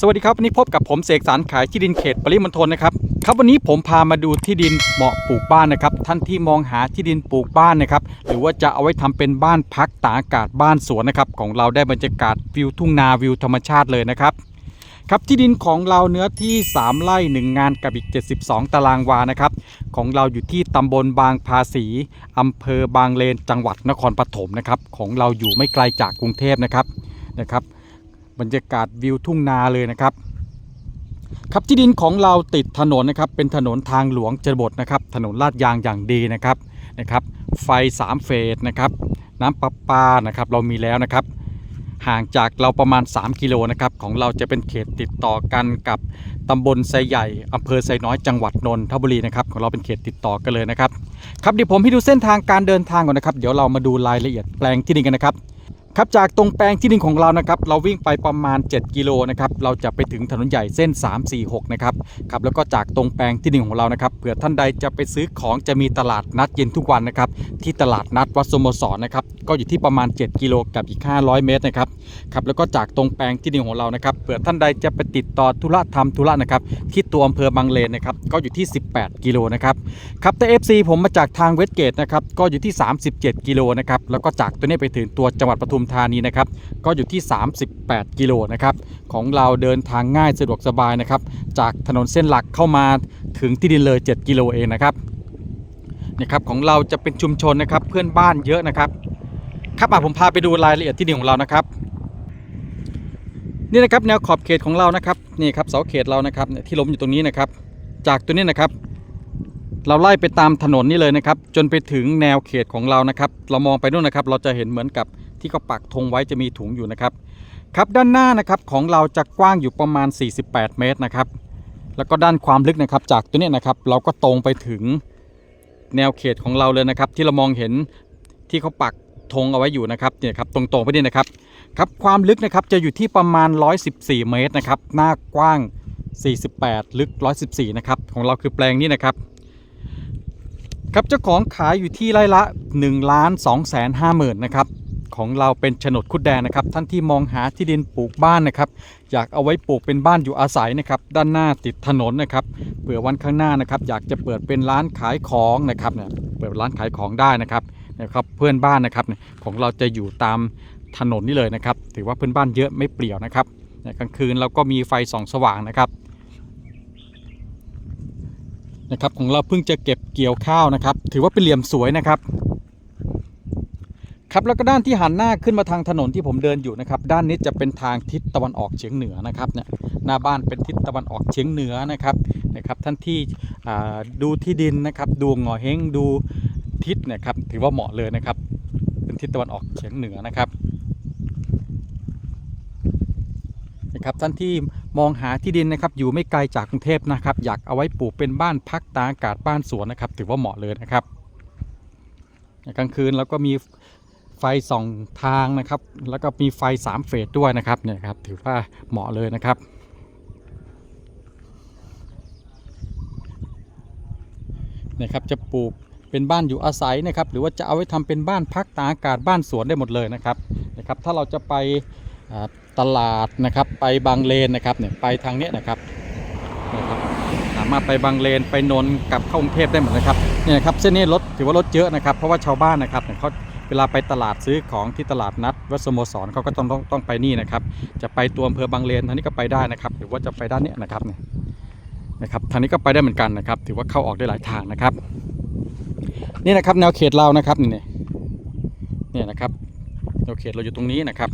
สวัสดีครับวันนี้พบกับผมเสกสรรขายที่ดินเขตปริมณฑลนะครับครับวันนี้ผมพามาดูที่ดินเหมาะปลูกบ้านนะครับ ท่านที่มองหาที่ดินปลูกบ้านนะครับ หรือว่าจะเอาไว้ทำเป็นบ้านพักตากอากาศบ้านสวนนะครับ ของเราได้บรรยากาศวิวทุ่งนาวิวธรรมชาติเลยนะครับครับที่ดินของเราเนื้อที่ 3 ไร่ 1 งานกับอีก 72 ตารางวานะครับ ของเราอยู่ที่ตำบลบางภาษีอำเภอบางเลนจังหวัดนครปฐมนะครับ ของเราอยู่ไม่ไกลจากกรุงเทพนะครับนะครับ บรรยากาศวิวทุ่งนาเลยนะครับ ครับที่ดินของเราติดถนนนะครับเป็นถนนทางหลวงชนบทนะครับ ถนนลาดยางอย่างดีนะครับนะครับ ไฟ 3 เฟสนะครับน้ำประปานะครับเรามีแล้วนะครับ ห่างจากเราประมาณ 3 กิโลนะครับของเราจะเป็นเขตติดต่อกันกับตำบลไซใหญ่อำเภอไซน้อยจังหวัดนนทบุรีนะครับของเราเป็นเขตติดต่อกันเลยนะครับครับเดี๋ยวผมให้ดูเส้นทางการเดินทางก่อนนะครับ เดี๋ยวเรามาดูรายละเอียดแปลงที่ดินกันนะครับ ครับจากตรงแปลงที่ดินของเรานะครับเราวิ่งไปประมาณ 7 กิโลนะครับเราจะไปถึงถนนใหญ่เส้น 346 นะครับครับแล้วก็จากตรงแปลงที่ดินของเรานะครับเผื่อท่านใดจะไปซื้อของจะมีตลาดนัดเย็นทุกวันนะครับที่ตลาดนัดวัดสมสรนะครับก็อยู่ที่ประมาณ 7 กิโลกับอีก 500 เมตรนะครับครับแล้วก็จากตรงแปลงที่ดินของเรานะครับเผื่อท่านใดจะไปติดต่อธุระทำธุระนะครับที่ตัวอำเภอบางเลนนะครับก็อยู่ที่ 18 กิโลนะครับครับแต่ FC ผมมาจากทางเวสเกตนะครับก็อยู่ที่ 37 กิโลนะครับแล้วก็จากตัวนี้ไปถึงตัวจังหวัดปทุมธานีนะครับ ก็อยู่ที่ 38 กิโลนะครับ ของเราเดินทางง่ายสะดวกสบายนะครับ จากถนนเส้นหลักเข้ามาถึงที่ดินเลย 7 กิโลเองนะครับนะครับของเราจะเป็นชุมชนนะครับเพื่อนบ้านเยอะนะครับครับอะผมพาไปดูรายละเอียดที่ดินของเรานะครับ นี่นะครับแนวขอบเขตของเรานะครับนี่ครับเสาเขตเรานะครับที่ล้มอยู่ตรงนี้นะครับ จากตัวนี้นะครับ เราไล่ไปตามถนนนี่เลยนะครับ จนไปถึงแนวเขตของเรานะครับ เรามองไปนู่นนะครับ เราจะเห็นเหมือนกับ ที่เขาปักธงไว้จะมีถุงอยู่นะครับ ครับด้านหน้านะครับของเราจะกว้างอยู่ประมาณ 48 เมตรนะครับ แล้วก็ด้านความลึกนะครับ จากตัวนี้นะครับ เราก็ตรงไปถึงแนวเขตของเราเลยนะครับ ที่เรามองเห็นที่เขาปักธงเอาไว้อยู่นะครับเนี่ยครับตรงๆไปนี่นะครับครับความลึกนะครับจะอยู่ที่ประมาณ 114 เมตรนะครับหน้ากว้าง 48 ลึก 114 นะครับของเราคือแปลงนี้นะครับ ครับเจ้าของขายอยู่ที่ไร่ละ1ล้าน2แสน5หมื่นนะครับ ของเราเป็นโฉนดคุดแดงนะครับ ท่านที่มองหาที่ดินปลูกบ้านนะครับ อยากเอาไว้ปลูกเป็นบ้านอยู่อาศัยนะครับ ด้านหน้าติดถนนนะครับเผื่อวันข้างหน้านะครับ อยากจะเปิดเป็นร้านขายของนะครับเนี่ยเปิดร้านขายของได้นะครับนะครับเพื่อนบ้านนะครับของเราจะอยู่ตามถนนนี่เลยนะครับ ถือว่าเพื่อนบ้านเยอะไม่เปลี่ยวนะครับเนี่ยกลางคืนเราก็มีไฟส่องสว่างนะครับนะครับของเราเพิ่งจะเก็บเกี่ยวข้าวนะครับ ถือว่าเป็นเหลี่ยมสวยนะครับ ครับแล้วก็ด้านที่หันหน้าขึ้นมาทางถนนที่ผมเดินอยู่นะครับ ด้านนี้จะเป็นทางทิศตะวันออกเฉียงเหนือนะครับเนี่ยหน้าบ้านเป็นทิศตะวันออกเฉียงเหนือนะครับนะครับ ท่านที่อ่าดูที่ดินนะครับดูหงอเฮงดูทิศเนะครับถือว่าเหมาะเลยนะครับ เป็นทิศตะวันออกเฉียงเหนือนะครับนะครับท่านที่มองหาที่ดินนะครับ อยู่ไม่ไกลจากกรุงเทพนะครับ อยากเอาไว้ปลูกเป็นบ้านพักตากอากาศบ้านสวนนะครับ ถือว่าเหมาะเลยนะครับกลางคืนเราก็มี ไฟสองทางนะครับ แล้วก็มีไฟสามเฟสด้วยนะครับเนี่ยครับถือว่าเหมาะเลยนะครับนะครับจะปลูกเป็นบ้านอยู่อาศัยนะครับ หรือว่าจะเอาไว้ทำเป็นบ้านพักตากอากาศบ้านสวนได้หมดเลยนะครับนะครับ ถ้าเราจะไปตลาดนะครับ ไปบางเลนนะครับเนี่ยไปทางเนี้ยนะครับนะครับสามารถไปบางเลนไปนนท์กลับเข้ากรุงเทพได้หมดนะครับเนี่ยครับเส้นนี้รถถือว่ารถเยอะนะครับ เพราะว่าชาวบ้านนะครับเขา เวลาไปตลาดซื้อของที่ตลาดนัดวัดสโมสรเขาก็ต้องต้องต้องไปนี่นะครับ จะไปตัวอำเภอบางเลนทางนี้ก็ไปได้นะครับ หรือว่าจะไปด้านนี้นะครับเนี่ยนะครับทางนี้ก็ไปได้เหมือนกันนะครับ ถือว่าเข้าออกได้หลายทางนะครับ นี่นะครับแนวเขตเรานะครับนี่เนี่ยนะครับแนวเขตเราอยู่ตรงนี้นะครับ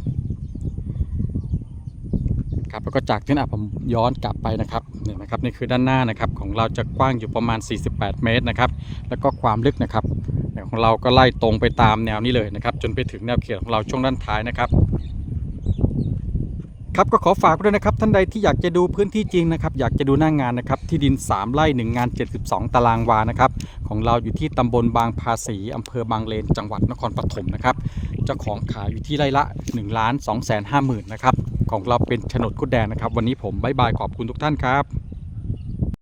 ครับแล้วก็จากที่น่ะผมย้อนกลับไปนะครับเนี่ยนะครับนี่คือด้านหน้านะครับของเราจะกว้างอยู่ประมาณ 48 เมตรนะครับ แล้วก็ความลึกนะครับ ของเราก็ไล่ตรงไปตามแนวนี้เลยนะครับ จนไปถึงแนวเขตของเราช่วงด้านท้ายนะครับ ครับก็ขอฝากด้วยนะครับท่านใดที่อยากจะดูพื้นที่จริงนะครับ อยากจะดูหน้างานนะครับ ที่ดิน 3ไร่1งาน 72 ตารางวานะครับ ของเราอยู่ที่ตำบลบางภาษีอำเภอบางเลน จังหวัดนครปฐมนะครับเจ้าของขายอยู่ที่ไร่ละ1ล้าน2แสน5หมื่นนะครับของเราเป็นโฉนดกุดแดงนะครับ วันนี้ผมบายบายขอบคุณทุกท่านครับ